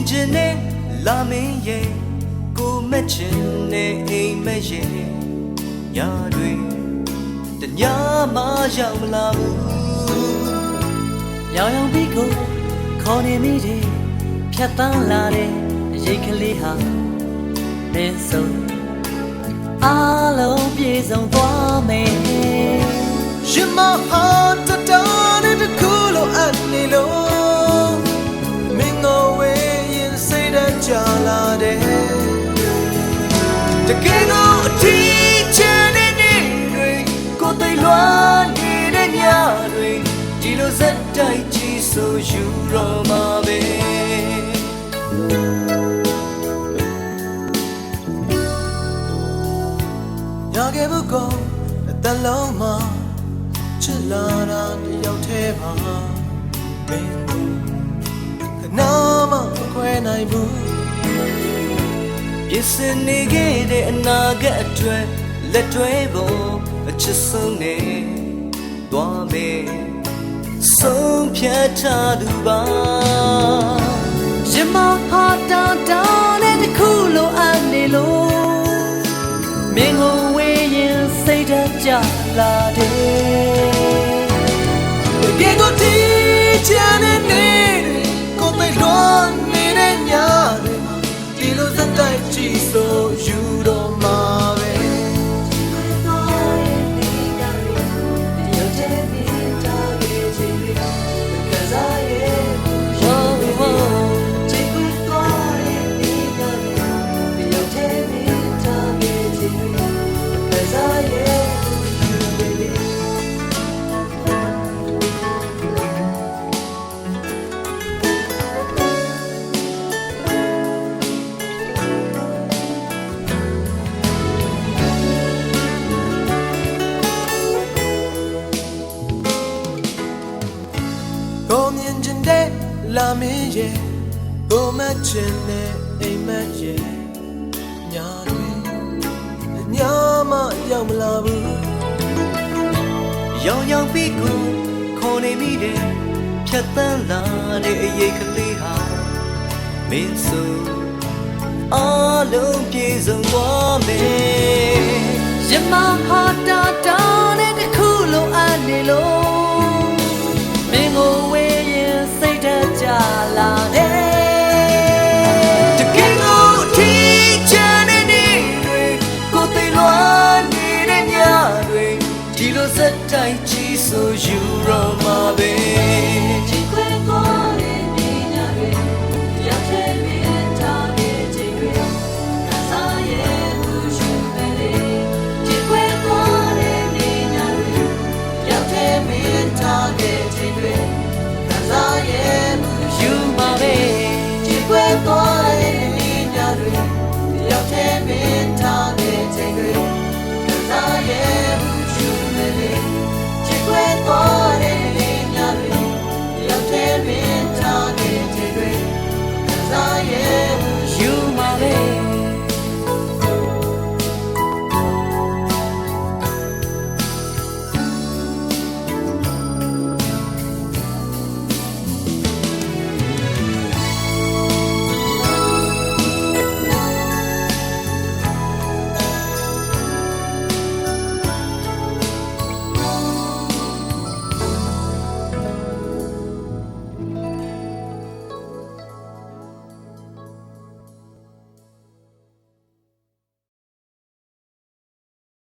င်ချင်နေလာမင်းရဲ့ကိုမက်ချင်နေအိမ်မက်ရဲ့ညတွေတညမှရောက်မလာဘူးရောင်ရောင်ပြီးကိုခေါ်နေမိတယ်ဖြတ်တန်းလာတဲ့အရေးကလေးဟာနေဆုံးအားလုံးပြေဆုံးသွားမယ် You're my heart to die တကယ်ကိုအထီးချမ်းတဲ့နေ့တွေကိုယ်သိလွားနေတဲ့ညတွေဒီလိုစက်တိုက်ကြီးဆိုယူတော့မှာပဲရခဲ့ဘူးကောအတလုံးမှာချစ်လာတာတယောက်တည်းပါမင်းတို့ခဏမှမခွဲနိုင်ဘူး ပြင်ဆင်နေခဲ့တဲ့အနာဂတ်အတွက်လက်တွဲဖို့အချစ်ဆုံးနေသွားမယ်ဆုံးဖြတ်ထားသူပါရင်မ တိုက် မင်းရဲ့ကိုမချင်တဲ့အိမ်မက်ရဲ့ညာတွေညာမရောက်မလာဘူးရောင်ရောင်ပြီးကိုခေါ်နေမိတယ်ဖြတ်တန်းလာတဲ့အရေးကလေးဟာမင်းဆိုအလုံးပြေဆုံးသွားမယ်ရင်မဟာတာတာနဲ့တစ်ခုလိုအပ်နေလို့ လိုစက်တိုင်းကြီးဆိုယူတော့မှာပဲ